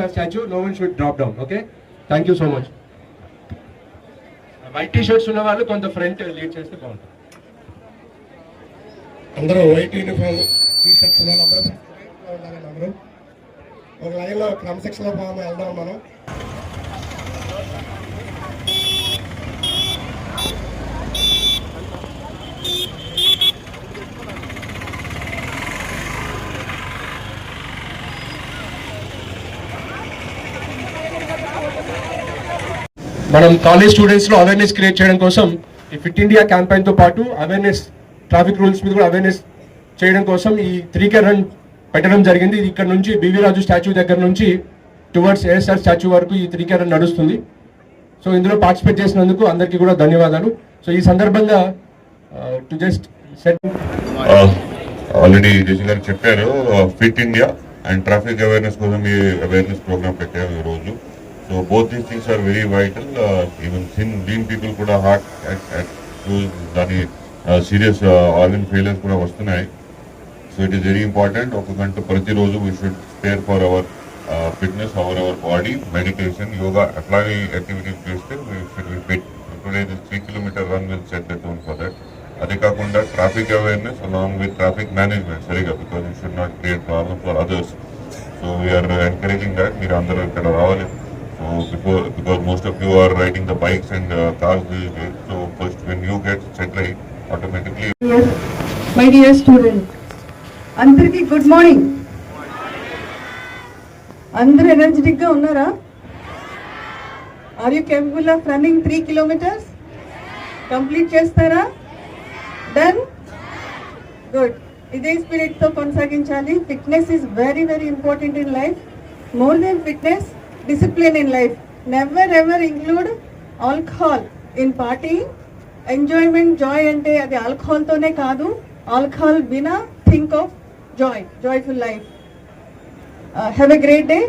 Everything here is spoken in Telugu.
ASR statue, no one should drop down. Okay? Thank you so much. White T shirts ఉన్న వాళ్ళు కొంత ఫ్రంట్ లీడ్ చేస్తే బాగుంటుంది అందరూ వైట్ యూనిఫామ్ టీ షర్ట్స్ వాళ్ళందరూ ఉండాలండి అందరూ ఒక లైన్లో క్రమశిక్షణ ఫామ్ వెళ్దాం మనం మనం కాలేజ్ స్టూడెంట్స్లో అవేర్నెస్ క్రియేట్ చేయడం కోసం ఈ ఫిట్ ఇండియా క్యాంపెయిన్తో పాటు అవేర్నెస్ ట్రాఫిక్ రూల్స్ మీద కూడా అవేర్నెస్ చేయడం కోసం ఈ త్రీ కే రన్ పెట్టడం జరిగింది. ఇక్కడ నుంచి బివి రాజు స్టాచ్యూ దగ్గర నుంచి టువర్డ్స్ ఏఎస్ఆర్ స్టాచ్యూ వరకు ఈ త్రీ కే రన్ నడుస్తుంది. సో ఇందులో పార్టిసిపేట్ చేసినందుకు అందరికీ కూడా ధన్యవాదాలు. సో ఈ సందర్భంగా to just set already JC garu చెప్పారు fit India and traffic awareness కోసం ఈ అవేర్నెస్ ప్రోగ్రామ్ పెట్టాము ఈ రోజు so both these things are very vital even sin teen people కూడా హార్ట్ దాని సీరియస్ ఆర్గన్ ఫెయిలియర్స్ కూడా వస్తున్నాయి so it is very important ఒక గంట ప్రతిరోజు we should spare for our fitness our our body meditation yoga అట్లాగే యాక్టివిటీస్ చేస్తే fit today three kilometre run will set the tone for that అదే కాకుండా traffic awareness along with traffic management సరిగా because you should not create problem for others so we're encouraging that మీరు అందరూ ఇక్కడ రావాలి So so before because most of you are riding the bikes and cars these days so first when you get set right automatically my dear student. అందరికీ గుడ్ మార్నింగ్ అందరూ ఎనర్జెటిక్గా ఉన్నారా? Are you capable of running three kilometres complete చేస్తారా? డన్ గుడ్ ఇదే స్పిరిట్తో కొనసాగించాలి. Fitness is very very important in life more than fitness discipline in life never ever include alcohol in party enjoyment joy అంటే అది ఆల్కహాల్తోనే తోనే కాదు. Alcohol Bina think of joy joyful life have a great day